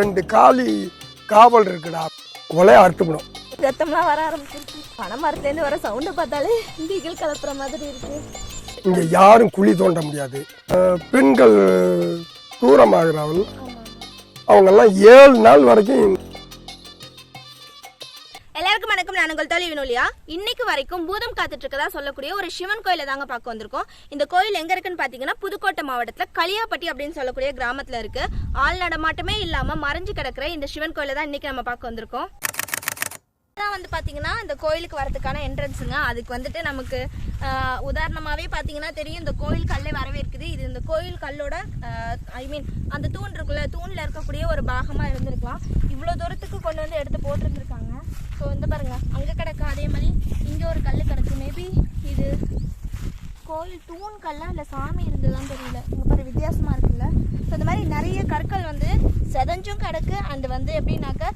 ரெண்டு காலி காவல் இருக்குடா. கொலையை அறுத்துப்படும் ரத்தம்லாம் வர ஆரம்பிச்சிருச்சு. பனை மரத்துலேருந்து வர சவுண்டை பார்த்தாலே திகில் கலப்புற மாதிரி இருக்கு. இங்கே யாரும் குழி தோண்ட முடியாது. பெண்கள் தூரமாகிறார்கள் அவங்கெல்லாம் ஏழு நாள் வரைக்கும் நான் உங்கள் தோழி வினோலியா இன்னைக்கு வரைக்கும் பூதம் காத்துட்டு இருக்கதா சொல்லக்கூடிய ஒரு சிவன் கோயிலை தாங்க பார்க்க வந்திருக்கோம். இந்த கோயில் எங்க இருக்குன்னு பாத்தீங்கன்னா புதுக்கோட்டை மாவட்டத்துல களியாப்பட்டி அப்படின்னு சொல்லக்கூடிய கிராமத்துல இருக்கு. ஆள் நடமாட்டமே இல்லாம மறைஞ்சு கிடக்குற இந்த சிவன் கோயிலை தான் இன்னைக்கு நம்ம பார்க்க வந்திருக்கோம். இதான் வந்து பார்த்தீங்கன்னா இந்த கோயிலுக்கு வரதுக்கான என்ட்ரன்ஸுங்க அதுக்கு வந்துட்டு நமக்கு உதாரணமாகவே உதாரணமாவே பார்த்தீங்கன்னா தெரியும் இந்த கோயில் கல்லே வரவேற்குது. இது இந்த கோயில் கல்லோட ஐ மீன் அந்த தூண் இருக்குல்ல தூணில் இருக்கக்கூடிய ஒரு பாகமாக இருந்திருக்கலாம். இவ்வளோ தூரத்துக்கு கொண்டு வந்து எடுத்து போட்டிருந்துருக்காங்க. ஸோ வந்து பாருங்கள் அங்கே கிடக்கு அதே மாதிரி இங்கே ஒரு கல் கிடக்கு. மேபி இது கோயில் தூண் கல்லாக இல்லை சாமி இருந்ததுதான் தெரியல. இங்கே பாரு வித்தியாசமாக இருக்குல்ல. ஸோ இந்த மாதிரி நிறைய கற்கள் வந்து செதஞ்சும் கிடக்கு. அண்ட் வந்து எப்படின்னாக்கா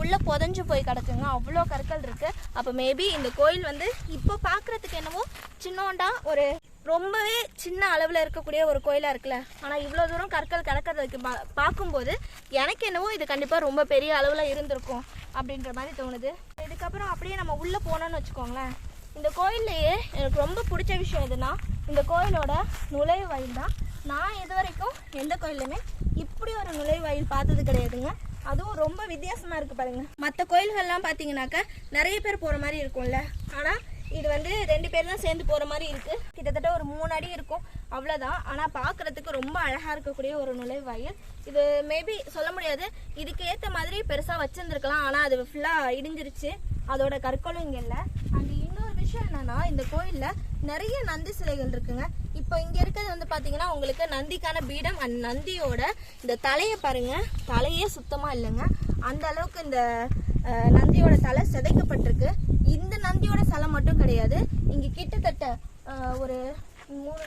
உள்ளே புதஞ்சு போய் கிடக்குங்க. அவ்வளோ கற்கள் இருக்குது அப்போ மேபி இந்த கோயில் வந்து இப்போ பார்க்குறதுக்கு என்னவோ சின்னோண்டா ஒரு ரொம்பவே சின்ன அளவில் இருக்கக்கூடிய ஒரு கோயிலாக இருக்குல்ல. ஆனால் இவ்வளோ தூரம் கற்கள் கலக்கிறதுக்கு பா பார்க்கும்போது எனக்கு என்னவோ இது கண்டிப்பாக ரொம்ப பெரிய அளவில் இருந்திருக்கும் அப்படின்ற மாதிரி தோணுது. இதுக்கப்புறம் அப்படியே நம்ம உள்ளே போனோம்னு வச்சுக்கோங்களேன். இந்த கோயில்லையே எனக்கு ரொம்ப பிடிச்ச விஷயம் எதுனா இந்த கோயிலோட நுழைவு வாயில் தான். நான் இது வரைக்கும் எந்த கோயில்லையுமே இப்படி ஒரு நுழைவு வாயில் பார்த்தது கிடையாதுங்க. அதுவும் ரொம்ப வித்தியாசமாக இருக்குது பாருங்கள் மற்ற கோயில்கள்லாம் பார்த்தீங்கன்னாக்கா நிறைய பேர் போகிற மாதிரி இருக்கும்ல. ஆனால் இது வந்து ரெண்டு பேர் தான் சேர்ந்து போகிற மாதிரி இருக்கு. கிட்டத்தட்ட ஒரு மூணு அடி இருக்கும். அவ்வளோதான் ஆனால் பார்க்குறதுக்கு ரொம்ப அழகாக இருக்கக்கூடிய ஒரு நுழைவாயில். இது மேபி சொல்ல முடியாது. இதுக்கு ஏற்ற மாதிரி பெருசாக வச்சுருந்துருக்கலாம். ஆனால் அது ஃபுல்லாக இடிஞ்சிருச்சு. அதோட கற்களும் இங்கே இல்லை. அண்ட் இன்னொரு விஷயம் என்னன்னா இந்த கோயிலில் நிறைய நந்தி சிலைகள் இருக்குங்க. இப்போ இங்கே இருக்கிறது வந்து பார்த்தீங்கன்னா உங்களுக்கு நந்திக்கான பீடம் அண்ட் நந்தியோட இந்த தலையை பாருங்க. தலையே சுத்தமாக இல்லைங்க. அந்த அளவுக்கு இந்த நந்தியோட தலை சிதைக்கப்பட்டிருக்கு. இந்த நந்தியோட தலை மட்டும் கிடையாது. இங்கே கிட்டத்தட்ட ஒரு மூணு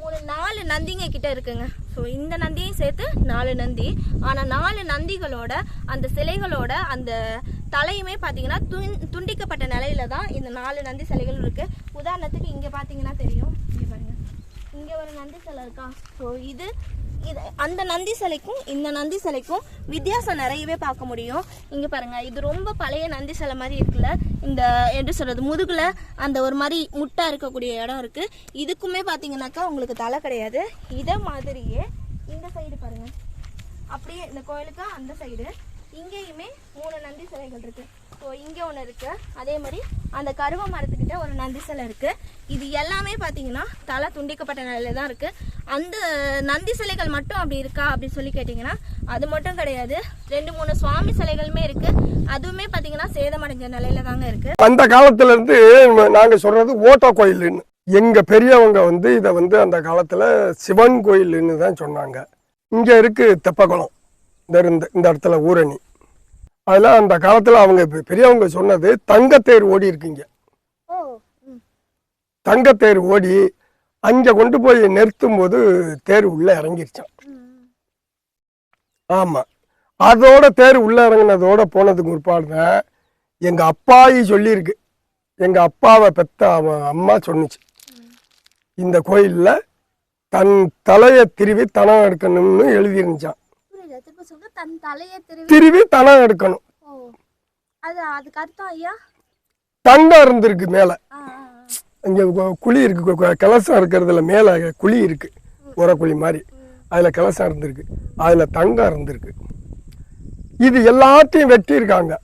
மூணு நாலு நந்திங்க கிட்ட இருக்குங்க. ஸோ இந்த நந்தியும் சேர்த்து நாலு நந்தி. ஆனால் நாலு நந்திகளோட அந்த சிலைகளோட அந்த தலையுமே பார்த்தீங்கன்னா துண் துண்டிக்கப்பட்ட நிலையில தான் இந்த நாலு நந்தி சிலைகள் இருக்கு. உதாரணத்துக்கு இங்கே பார்த்தீங்கன்னா தெரியும். இங்கே பாருங்க. இங்கே ஒரு நந்தி சிலை இருக்கா? ஸோ இது இது அந்த நந்தி சிலைக்கும் இந்த நந்தி சிலைக்கும் வித்தியாசம் நிறையவே பார்க்க முடியும். இங்கே பாருங்கள் இது ரொம்ப பழைய நந்தி சிலை மாதிரி இருக்குல்ல? இந்த எப்படி சொல்கிறது முதுகில் அந்த ஒரு மாதிரி முட்டாக இருக்கக்கூடிய இடம் இருக்குது இதுக்குமே பார்த்தீங்கன்னாக்கா உங்களுக்கு தலை கிடையாது. இதை மாதிரியே இந்த சைடு பாருங்கள் அப்படியே இந்த கோயிலுக்கு அந்த சைடு இங்கேயுமே மூணு நந்தி சிலைகள் இருக்குது ஸோ இங்கே ஒன்று இருக்குது அதே மாதிரி அந்த கருவ மரத்துக்கிட்ட ஒரு நந்தி சிலை இருக்குது இது எல்லாமே பார்த்தீங்கன்னா தலை துண்டிக்கப்பட்ட நிலையில தான் இருக்குது அந்த நந்தி சிலைகள் மட்டும் அப்படி இருக்கா அப்படின்னு சொல்லி கேட்டிங்கன்னா அது மட்டும் கிடையாது. ரெண்டு மூணு சுவாமி சிலைகளுமே இருக்குது அதுவுமே பார்த்தீங்கன்னா சேதமடைஞ்ச நிலையில தாங்க இருக்குது அந்த காலத்துலேருந்து இருந்து சொல்கிறது ஓட்டோ கோயில்னு எங்கள் பெரியவங்க வந்து இதை வந்து அந்த காலத்தில் சிவன் கோயில்னு தான் சொன்னாங்க. இங்கே இருக்குது தெப்பகுளம். இந்த இந்த இடத்துல ஊரணி. அதில் அந்த காலத்துல அவங்க பெரியவங்க சொன்னது தங்கத்தேர் ஓடி இருக்குங்க. தங்கத்தேர் ஓடி அங்க கொண்டு போய் நிறுத்தும் போது தேர் உள்ள இறங்கிருச்சான். ஆமா. அதோட தேர் உள்ள இறங்கினதோட போனதுக்கு முற்பாடு தான் எங்க அப்பாயி சொல்லியிருக்கு. எங்க அப்பாவை பெத்த அவன் அம்மா சொன்னுச்சு. இந்த கோயில்ல தன் தலையை திருவி தனம் எடுக்கணும்னு எழுதியிருந்துச்சான் தன் தலையை திருவி திருவி தனம் எடுக்கணும். ஓ அது அதுக்கு அர்த்தம் ஐயா? தங்கம் இருந்திருக்கு மேல. இங்க குழி இருக்கு. கலசம் இருக்கிறதுல மேல குழி இருக்கு. உரக்குழி மாதிரி அதுல கலசம் இருந்திருக்கு அதுல தங்கம் இருந்திருக்கு இது எல்லாத்தையும் வெட்டியிருக்காங்க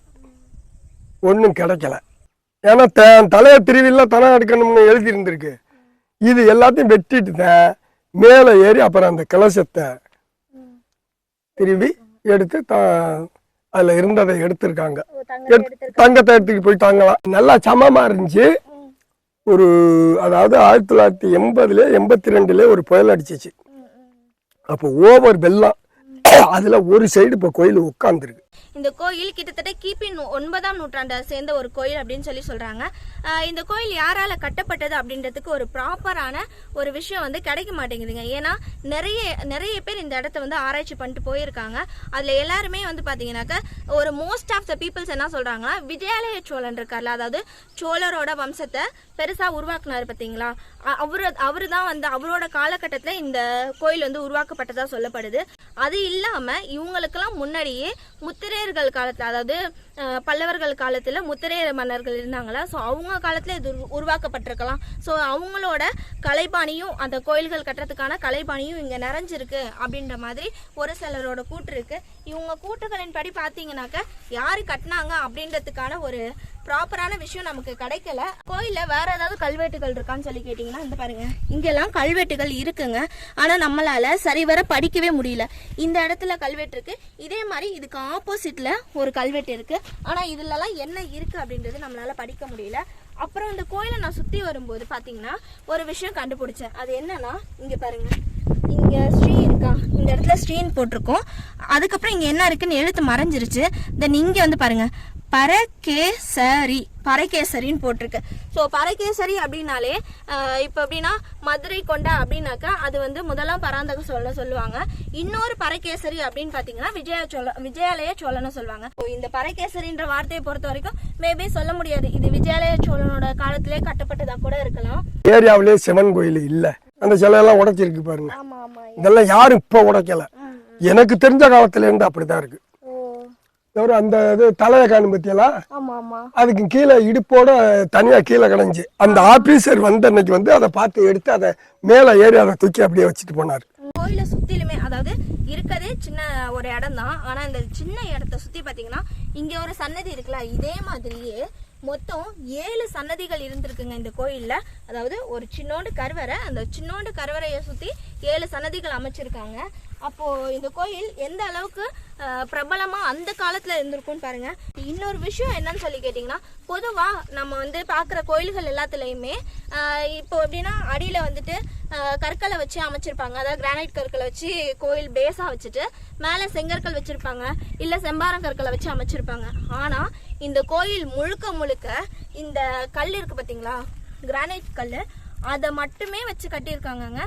ஒன்றும் கிடைக்கல. ஏன்னா த- தலையை திருவிழா தனம் எடுக்கணும்னு எழுதி இருந்திருக்கு. இது எல்லாத்தையும் வெட்டிட்டு தான் மேலே ஏறி அப்புறம் அந்த கலசத்தை. திருவி எடுத்து த அதில் இருந்ததை எடுத்திருக்காங்க. தங்கத்தை எடுத்துக்கிட்டு போயிட்டாங்களாம் நல்லா சமமாக இருந்துச்சு. ஒரு அதாவது ஆயிரத்தி தொள்ளாயிரத்தி எண்பதுல எண்பத்தி ரெண்டுல ஒரு புயல் அடிச்சிச்சு. அப்போ ஓவர் வெள்ளம் அதுல ஒரு சைடு இப்போ கோயில் உட்காந்துருக்கு இந்த கோயில் கிட்டத்தட்ட கிபி ஒன்பதாம் நூற்றாண்டை சேர்ந்த ஒரு கோயில் அப்படின்னு சொல்லி சொல்றாங்க. இந்த கோயில் யாரால கட்டப்பட்டது அப்படின்றதுக்கு ஒரு ப்ராப்பரான ஒரு விஷயம் வந்து கிடைக்க மாட்டேங்குதுங்க. ஏன்னா நிறைய நிறைய பேர் இந்த இடத்த வந்து ஆராய்ச்சி பண்ணிட்டு போயிருக்காங்க. அதுல எல்லாருமே வந்து பார்த்தீங்கன்னாக்கா ஒரு மோஸ்ட் ஆஃப் த பீப்புள்ஸ் என்ன சொல்றாங்கன்னா விஜயாலய சோழன் இருக்கார்ல. அதாவது சோழரோட வம்சத்தை பெருசா உருவாக்குனாரு பாத்தீங்களா? அ- அவரு அவரு தான் வந்து அவரோட காலகட்டத்தில் இந்த கோயில் வந்து உருவாக்கப்பட்டதா சொல்லப்படுது. அது இல்லாம இவங்களுக்கெல்லாம் முன்னாடியே சித்திரையர்கள் காலத்துல அதாவது பல்லவர்கள் காலத்தில் முத்திரையர் மன்னர்கள் இருந்தாங்களா? ஸோ அவங்க காலத்தில் இது உரு- உருவாக்கப்பட்டிருக்கலாம். ஸோ அவங்களோட கலைபாணியும் அந்த கோயில்கள் கட்டுறதுக்கான கலைபாணியும் இங்கே நிறைஞ்சிருக்கு அப்படின்ற மாதிரி ஒரு சிலரோட கூட்டு இருக்கு. இவங்க கூற்றுகளின் படி பார்த்தீங்கன்னாக்க யார் கட்டினாங்க அப்படின்றதுக்கான ஒரு ப்ராப்பரான விஷயம் நமக்கு கிடைக்கல. கோயிலில் வேற ஏதாவது கல்வெட்டுகள் இருக்கான்னு சொல்லி கேட்டிங்கன்னா இந்த பாருங்க. இங்கெல்லாம் கல்வெட்டுகள் இருக்குங்க. ஆனால் நம்மளால் சரிவர படிக்கவே முடியல. இந்த இடத்துல கல்வெட்டு இருக்கு. இதே மாதிரி இதுக்கு ஆப்போசிட்ல ஒரு கல்வெட்டு இருக்கு. ஆனால் இதுலலாம் என்ன இருக்குது அப்படின்றது நம்மளால படிக்க முடியல. அப்புறம் இந்த கோயிலை நான் சுற்றி வரும்போது பார்த்தீங்கன்னா ஒரு விஷயம் கண்டுபிடிச்சேன். அது என்னன்னா இங்கே பாருங்கள் இங்கே ஸ்ரீ இருக்கா? இந்த இடத்துல ஸ்ரீன்னு போட்டிருக்கோம். அதுக்கப்புறம் இங்கே என்ன இருக்குன்னு எழுத்து மறைஞ்சிருச்சு. தென் இங்கே வந்து பாருங்க. பரகேசரி பரகேசரின்னு போட்டிருக்கு. ஸோ பரகேசரி அப்படின்னாலே இப்போ எப்படின்னா மதுரை கொண்ட அப்படின்னாக்கா அது வந்து முதலாம் பராந்தக சோழ சொல்லுவாங்க. இன்னொரு பரகேசரி அப்படின்னு பார்த்தீங்கன்னா விஜய சோழ விஜயாலய சோழன்னு சொல்லுவாங்க. ஸோ இந்த பரகேசரின்ற வார்த்தையை பொறுத்த வரைக்கும் மேபி சொல்ல முடியாது. இது விஜயாலய சோழனோட காலத்திலே கட்டப்பட்டதா கூட இருக்கலாம். ஏரியாவிலே சிவன் கோயில் இல்லை. அந்த சிலையெல்லாம் உடைச்சிருக்கு பாருங்க. இதெல்லாம் யாரும் இப்போ உடைக்கல. எனக்கு தெரிஞ்ச காலத்துல இருந்து அப்படிதான் இருக்கு. ஒரு அந்த இது தலையை காணும் பத்தியெல்லாம் அதுக்கு கீழே இடுப்போட தனியா கீழே கிடஞ்சி அந்த ஆபீசர் வந்த அன்னைக்கு வந்து அதை பார்த்து எடுத்து அதை மேலே ஏறி அதை தூக்கி அப்படியே வச்சுட்டு போனார். கோயிலை சுத்திலுமே அதாவது இருக்கதே சின்ன ஒரு இடம் தான். ஆனா இந்த சின்ன இடத்த சுத்தி பாத்தீங்கன்னா இங்க ஒரு சன்னதி இருக்குல்ல இதே மாதிரியே மொத்தம் ஏழு சன்னதிகள் இருந்திருக்குங்க இந்த கோயில்ல. அதாவது ஒரு சின்னோண்டு கருவறை அந்த சின்னோண்டு கருவறையை சுத்தி ஏழு சன்னதிகள் அமைச்சிருக்காங்க. அப்போ இந்த கோயில் எந்த அளவுக்கு பிரபலமாக பிரபலமா அந்த காலத்துல இருந்திருக்கும்னு பாருங்க. இன்னொரு விஷயம் என்னன்னு சொல்லி கேட்டிங்கன்னா பொதுவா நம்ம வந்து பார்க்குற கோயில்கள் எல்லாத்துலேயுமே இப்போ எப்படின்னா அடியில வந்துட்டு கற்களை வச்சு அமைச்சிருப்பாங்க. அதாவது கிரானைட் கற்களை வச்சு கோயில் பேஸா வச்சுட்டு மேலே செங்கற்கள் வச்சிருப்பாங்க. இல்ல செம்பாரம் கற்களை வச்சு அமைச்சிருப்பாங்க. ஆனா இந்த கோயில் முழுக்க முழுக்க இந்த கல் இருக்கு பாத்தீங்களா? கிரானைட் கல் அதை மட்டுமே வச்சு கட்டியிருக்காங்கங்க.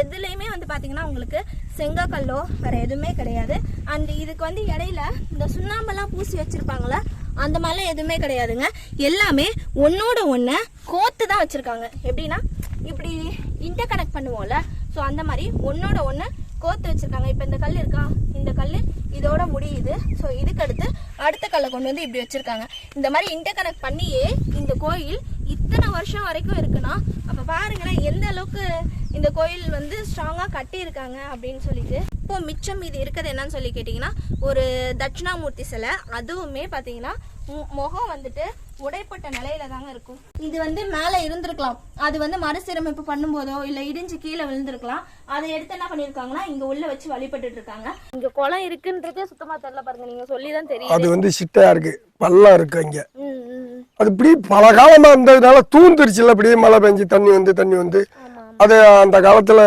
எதுலேயுமே வந்து பார்த்தீங்கன்னா உங்களுக்கு செங்கக்கல்லோ வேறு எதுவுமே கிடையாது. அண்ட் இதுக்கு வந்து இடையில இந்த சுண்ணாம்பெல்லாம் பூசி வச்சுருப்பாங்களே அந்த மாதிரிலாம் எதுவுமே கிடையாதுங்க. எல்லாமே ஒன்றோட ஒன்று கோத்து தான் வச்சுருக்காங்க. எப்படின்னா இப்படி இன்டர் கனெக்ட் பண்ணுவோம்ல ஸோ அந்த மாதிரி ஒன்றோட ஒன்று கோத்து வச்சுருக்காங்க. இப்போ இந்த கல் இருக்கா? இந்த கல் இதோட முடியுது. ஸோ இதுக்கடுத்து அடுத்த கல்லை கொண்டு வந்து இப்படி வச்சுருக்காங்க. இந்த மாதிரி இன்டர் கனெக்ட் பண்ணியே இந்த கோயில் இத்தனை வருஷம் வரைக்கும் இருக்குன்னா அப்ப பாருங்களேன் எந்த அளவுக்கு இந்த கோயில் வந்து ஸ்ட்ராங்கா கட்டியிருக்காங்க அப்படின்னு சொல்லிட்டு. இப்போ மிச்சம் இது இருக்கிறது என்னன்னு சொல்லி கேட்டிங்கன்னா ஒரு தட்சிணாமூர்த்தி சிலை. அதுவுமே பார்த்தீங்கன்னா முகம் வந்துட்டு உடைப்பட்ட நிலையில தாங்க இருக்கும். இது வந்து மேலே இருந்திருக்கலாம். அது வந்து மறுசீரமைப்பு பண்ணும்போதோ இல்லை இடிஞ்சு கீழே விழுந்திருக்கலாம். அதை எடுத்து என்ன பண்ணியிருக்காங்கன்னா இங்க உள்ள வச்சு வழிபட்டுட்டு இருக்காங்க இங்க குளம் இருக்குன்றதே சுத்தமா தெரியல பாருங்க. நீங்க சொல்லி தான் தெரியும் அது வந்து சிட்டையா இருக்கு. பள்ளம் இருக்கு ம். அது இப்படி பல காலமா இருந்ததுனால தூந்துருச்சுல அப்படியே மழை பெஞ்சு தண்ணி வந்து தண்ணி வந்து. அது அந்த காலத்துல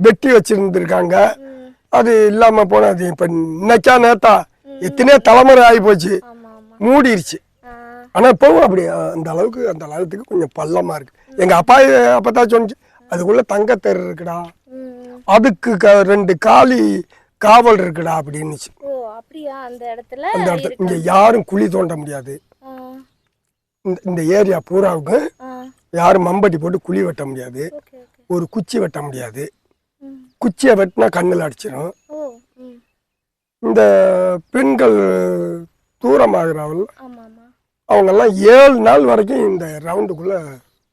வெட்டி வச்சிருந்துருக்காங்க. அது இல்லாம போனது இப்ப இன்னைக்கா நேத்தா எத்தனையோ தலைமுறை ஆகி போச்சு மூடிருச்சு. ஆ, ஆனா இப்பவும் அப்படி அந்த அளவுக்கு அந்த அளவுக்கு கொஞ்சம் பள்ளமா இருக்கு. எங்க அப்பா அப்பதான் சொன்னிச்சு அதுக்குள்ள தங்கத்தெரு இருக்குடா. அதுக்கு க- ரெண்டு காலி காவல் இருக்குடா அப்படின்னுச்சு. அந்த இடத்துல அந்த இடத்துல இங்க யாரும் குழி தோண்ட முடியாது. இந்த இந்த ஏரியா பூராவுக்கும் ஆ, யாரும் மம்பட்டி போட்டு குழி வெட்ட முடியாது. ஒரு குச்சி வெட்ட முடியாது. குச்சியை வெட்டினா கண்ணில் அடிச்சிடும் இந்த பெண்கள் தூரமாகிறாவில் அவங்கெல்லாம் ஏழு நாள் வரைக்கும் இந்த ரவுண்டுக்குள்ள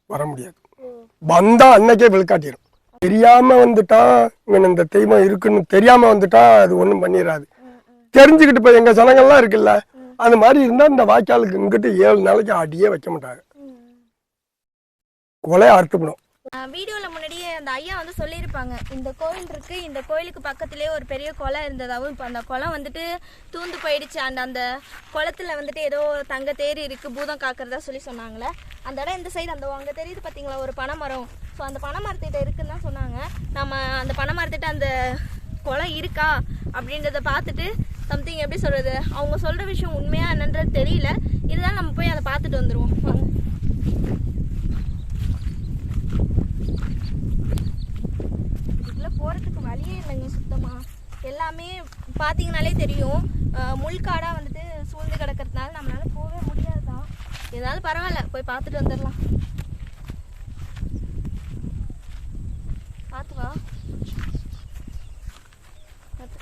வர முடியாது. ஓ வந்தா அன்னைக்கே வெளிக்காட்டிடும் தெரியாம வந்துட்டா இவன் இந்த தெய்வம் இருக்குன்னு தெரியாம வந்துட்டா அது ஒன்றும் பண்ணிடாது. தெரிஞ்சுக்கிட்டு இப்போ எங்க ஜனங்கள்லாம் இருக்குல்ல அது மாதிரி இருந்தா இந்த வாய்க்காலுக்கு இங்கிட்டு ஏழு நாளைக்கு அடியே வைக்க மாட்டாங்க. கொலையை அறுத்துப்படும் வீடியோவில் முன்னாடியே அந்த ஐயா வந்து சொல்லியிருப்பாங்க. இந்த கோயில் இருக்குது இந்த கோயிலுக்கு பக்கத்துலேயே ஒரு பெரிய குளம் இருந்ததாகவும் இப்போ அந்த குளம் வந்துட்டு தூந்து போயிடுச்சு. அந்த அந்த குளத்துல வந்துட்டு ஏதோ தங்க தேரி இருக்குது பூதம் காக்கிறதா சொல்லி சொன்னாங்களே. அந்த இடம் இந்த சைடு அந்த அங்கே தெரியுது பார்த்தீங்களா ஒரு பனைமரம். ஸோ அந்த பனைமரத்திட்ட இருக்குன்னு தான் சொன்னாங்க. நம்ம அந்த பனைமரத்திட்ட அந்த குளம் இருக்கா? அப்படின்றத பார்த்துட்டு சம்திங் எப்படி சொல்கிறது அவங்க சொல்கிற விஷயம் உண்மையாக என்னன்றது தெரியல. இருந்தாலும் நம்ம போய் அதை பார்த்துட்டு வந்துடுவோம் எல்லாமே பார்த்தீங்கனாலே தெரியும். முள்காடாக வந்துட்டு சூழ்ந்து கிடக்கிறதுனால நம்மளால போகவே முடியாதுதான். இருந்தாலும் பரவாயில்ல போய் பார்த்துட்டு வந்துடலாம் பார்த்து வா பார்த்து.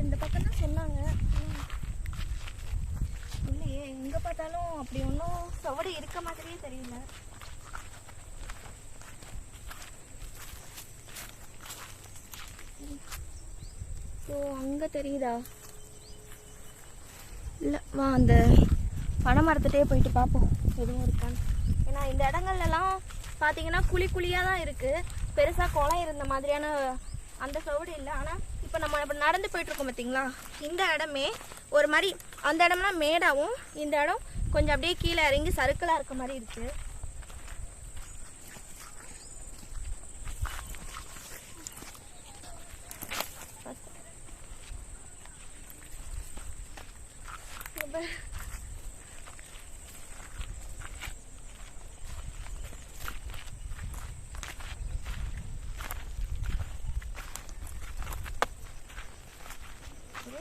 இந்த பக்கம் தான் சொன்னாங்க ம். இல்லையே எங்க பார்த்தாலும் அப்படி யாரும் இருக்க மாதிரியே தெரியல. ஸோ அங்க தெரியுதா? இல்லை வா அந்த பனைமரத்துட்டே போயிட்டு பார்ப்போம் எதுவும் இருக்கான்னு. ஏன்னா இந்த இடங்கள்லாம் பார்த்தீங்கன்னா குழி குழியாக தான் இருக்குது பெருசாக குளம் இருந்த மாதிரியான அந்த சவுடு இல்லை. ஆனால் இப்போ நம்ம இப்போ நடந்து போயிட்டுருக்கோம் பார்த்தீங்களா இந்த இடமே ஒரு மாதிரி அந்த இடம்லாம் மேடாகவும் இந்த இடம் கொஞ்சம் அப்படியே கீழே இறங்கி சறுக்கலாக இருக்க மாதிரி இருக்குது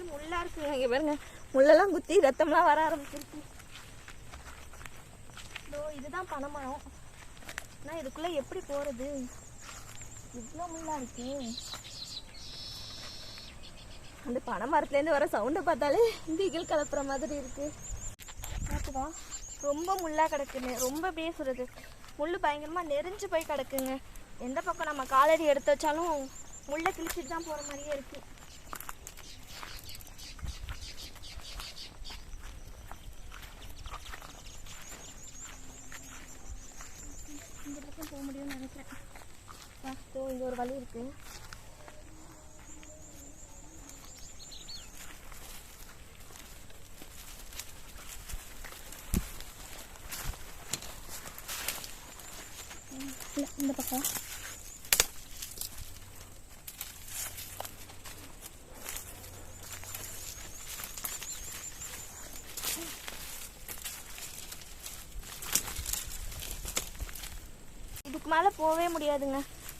முள்ளா இருக்குங்க இங்க பாருங்க. முள்ளெல்லாம் குத்தி ரத்தம்லாம் வர ஆரம்பிச்சிருக்கு இதோ பனைமரம் நான் இதுக்குள்ளே எப்படி போகிறது இவ்வளோ முள்ளாக இருக்கு. அந்த பனைமரத்துலேருந்து வர சவுண்டை பார்த்தாலே திகில் கலப்புற மாதிரி இருக்குது பார்த்துவா ரொம்ப முள்ளா கிடக்குங்க ரொம்ப அப்படியே முள் பயங்கரமாக நெறிஞ்சு போய் கிடக்குங்க. எந்த பக்கம் நம்ம காலடி எடுத்து வச்சாலும் முள்ளை கிழிச்சிட்டு தான் போகிற மாதிரியே இருக்கு இந்த பக்கம் போக முடியும்னு நினைக்கிறேன். வா இதோ இங்க ஒரு வழி இருக்குது ம், இல்ல, இந்த பக்கம் இதுக்கு மேலே போகவே முடியாதுங்க.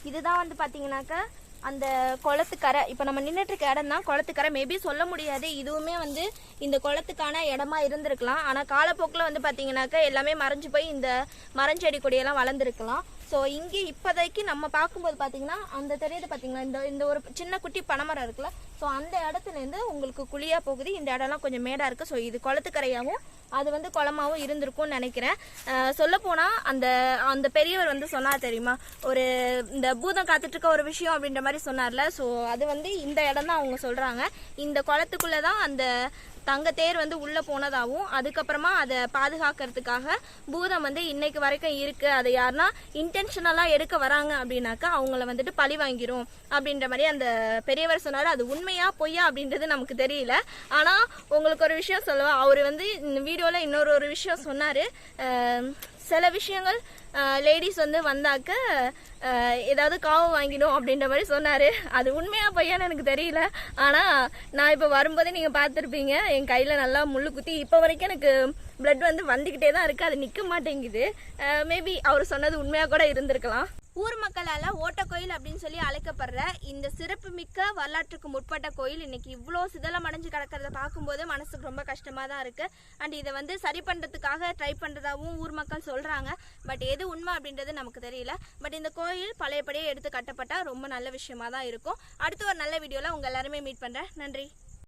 இதுதான் வந்து பார்த்தீங்கன்னாக்கா அந்த குளத்துக்கரை. இப்போ நம்ம நின்றுட்டு இருக்க இடம் தான் குளத்துக்கரை. மேபி சொல்ல முடியாது. இதுவுமே வந்து இந்த குளத்துக்கான இடமா இருந்திருக்கலாம். ஆனால் காலப்போக்கில் வந்து பார்த்தீங்கன்னாக்கா எல்லாமே மறைஞ்சு போய் இந்த மரஞ்செடி கொடியெல்லாம் வளர்ந்துருக்கலாம். ஸோ இங்கே இப்போதைக்கு நம்ம பார்க்கும்போது பார்த்தீங்கன்னா அந்த தெரியுது பார்த்தீங்கன்னா இந்த இந்த ஒரு சின்ன குட்டி பனைமரம் இருக்குல்ல? ஸோ அந்த இடத்துலேருந்து உங்களுக்கு குழியாக போகுது. இந்த இடம்லாம் கொஞ்சம் மேடாக இருக்குது ஸோ இது குளத்துக்கரையாகவும் அது வந்து குளமாவும் இருந்திருக்கும்னு நினைக்கிறேன். சொல்லப்போனால் அந்த அந்த பெரியவர் வந்து சொன்னார் தெரியுமா? ஒரு இந்த பூதம் காத்துட்ருக்க ஒரு விஷயம் அப்படின்ற மாதிரி சொன்னார்ல. ஸோ அது வந்து இந்த இடம் தான் அவங்க சொல்கிறாங்க இந்த குளத்துக்குள்ளே தான் அந்த தங்க தேர் வந்து உள்ளே போனதாகவும் அதுக்கப்புறமா அதை பாதுகாக்கிறதுக்காக பூதம் வந்து இன்னைக்கு வரைக்கும் இருக்குது அதை யாருன்னா இன்டென்ஷனலாக எடுக்க வராங்க அப்படின்னாக்கா அவங்கள வந்துட்டு பழி வாங்கிரும் அப்படின்ற மாதிரி அந்த பெரியவர் சொன்னார். அது உண்மையா பொய்யா அப்படின்றது நமக்கு தெரியல. ஆனால் உங்களுக்கு ஒரு விஷயம் சொல்லுவா அவர் வந்து இந்த வீடியோவில் இன்னொரு ஒரு விஷயம் சொன்னார். சில விஷயங்கள் லேடிஸ் வந்து வந்தாக்க ஏதாவது காவு வாங்கிடும் அப்படின்ற மாதிரி சொன்னார். அது உண்மையாக பையன்னு எனக்கு தெரியல. ஆனால் நான் இப்போ வரும்போதே நீங்கள் பார்த்துருப்பீங்க என் கையில் நல்லா முள்ளு குத்தி இப்போ வரைக்கும் எனக்கு பிளட் வந்து வந்துக்கிட்டே தான் இருக்குது அது நிற்க மாட்டேங்குது. மேபி அவர் சொன்னது உண்மையாக கூட இருந்திருக்கலாம். ஊர் மக்களால் ஓட்டக்கோயில் அப்படின்னு சொல்லி அழைக்கப்படுற இந்த சிறப்புமிக்க வரலாற்றுக்கு முற்பட்ட கோயில் இன்னைக்கு இவ்வளோ சிதலம் அடைஞ்சு கிடக்கிறத பார்க்கும்போது மனசுக்கு ரொம்ப கஷ்டமாக தான் இருக்குது அண்ட் இதை வந்து சரி பண்ணுறதுக்காக ட்ரை பண்ணுறதாகவும் ஊர் மக்கள் சொல்கிறாங்க பட் எது உண்மை அப்படின்றது நமக்கு தெரியல. பட் இந்த கோயில் பழையபடியே எடுத்து கட்டப்பட்டால் ரொம்ப நல்ல விஷயமா தான் இருக்கும். அடுத்து ஒரு நல்ல வீடியோவில் உங்கள் எல்லாருமே மீட் பண்ணுறேன் நன்றி.